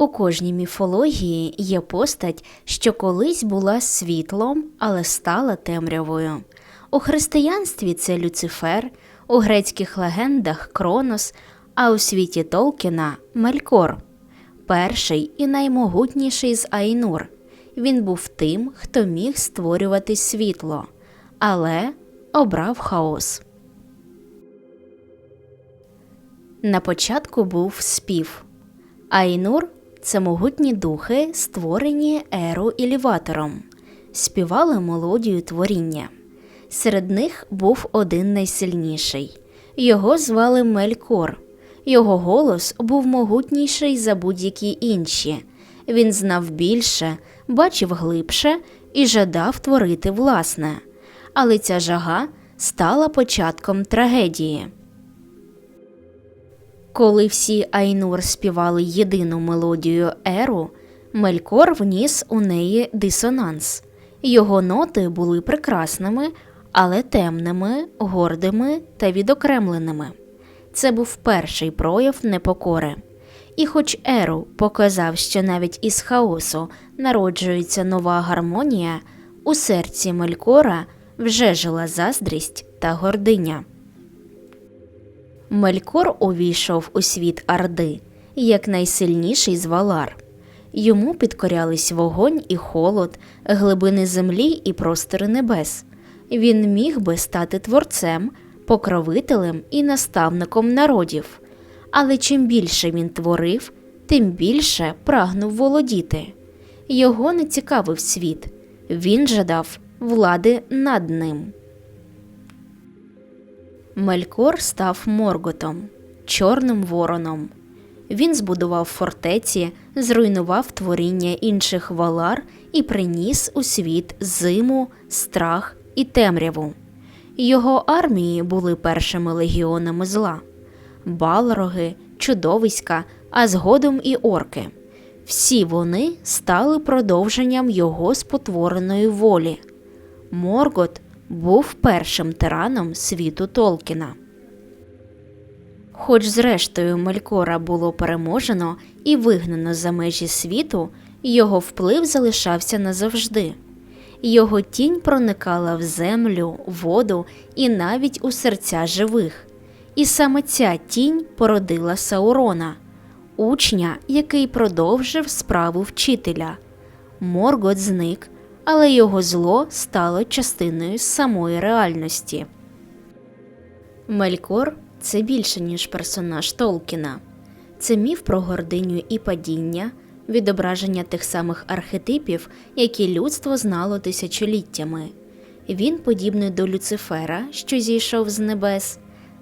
У кожній міфології є постать, що колись була світлом, але стала темрявою. У християнстві це Люцифер, у грецьких легендах Кронос, а у світі Толкіна Мелькор, перший і наймогутніший з Айнур. Він був тим, хто міг створювати світло, але обрав хаос. На початку був спів. Айнур це могутні духи, створені Еру Іліватором, співали мелодію творіння. Серед них був один найсильніший. Його звали Мелькор. Його голос був могутніший за будь-які інші. Він знав більше, бачив глибше і жадав творити власне. Але ця жага стала початком трагедії. Коли всі Айнур співали єдину мелодію Еру, Мелькор вніс у неї дисонанс. Його ноти були прекрасними, але темними, гордими та відокремленими. Це був перший прояв непокори. І хоч Еру показав, що навіть із хаосу народжується нова гармонія, у серці Мелькора вже жила заздрість та гординя. Мелькор увійшов у світ Орди як найсильніший з Валар. Йому підкорялись вогонь і холод, глибини землі і простори небес. Він міг би стати творцем, покровителем і наставником народів. Але чим більше він творив, тим більше прагнув володіти. Його не цікавив світ, він жадав влади над ним. Мелькор став Морготом, чорним вороном. Він збудував фортеці, зруйнував творіння інших валар і приніс у світ зиму, страх і темряву. Його армії були першими легіонами зла балроги, чудовиська, а згодом і орки. Всі вони стали продовженням його спотвореної волі. Моргот був першим тираном світу Толкіна. Хоч зрештою Мелькора було переможено і вигнано за межі світу, його вплив залишався назавжди. Його тінь проникала в землю, воду і навіть у серця живих. І саме ця тінь породила Саурона, учня, який продовжив справу вчителя. Моргот зник, але його зло стало частиною самої реальності. Мелькор це більше, ніж персонаж Толкіна. Це міф про гординю і падіння, відображення тих самих архетипів, які людство знало тисячоліттями. Він подібний до Люцифера, що зійшов з небес,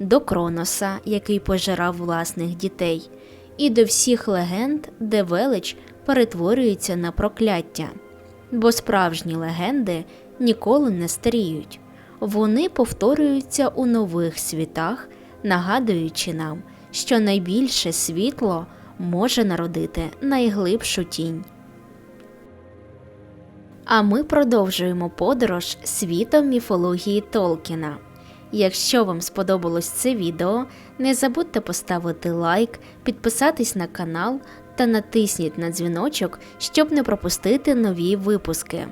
до Кроноса, який пожирав власних дітей, і до всіх легенд, де велич перетворюється на прокляття. Бо справжні легенди ніколи не старіють, вони повторюються у нових світах, нагадуючи нам, що найбільше світло може народити найглибшу тінь. А ми продовжуємо подорож світом міфології Толкіна. Якщо вам сподобалось це відео, не забудьте поставити лайк, підписатись на канал та натисніть на дзвіночок, щоб не пропустити нові випуски.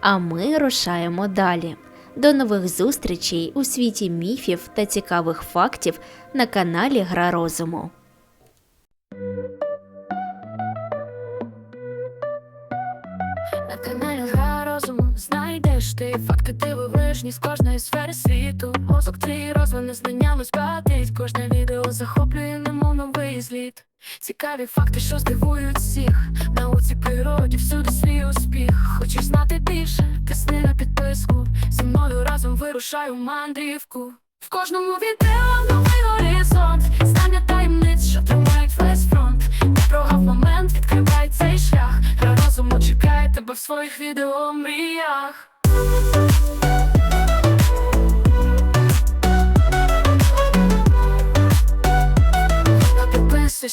А ми рушаємо далі. До нових зустрічей у світі міфів та цікавих фактів на каналі Гра Розуму. На каналі ти факти дивовижні з кожної сфери світу. Мозок твій розвине знання спатить. Кожне відео захоплює немов новий зліт. Цікаві факти, що здивують всіх. Науці природі всюди свій успіх. Хочеш знати більше? Тисни на підписку. Зі мною разом вирушай у мандрівку. В кожному відео новий горизонт.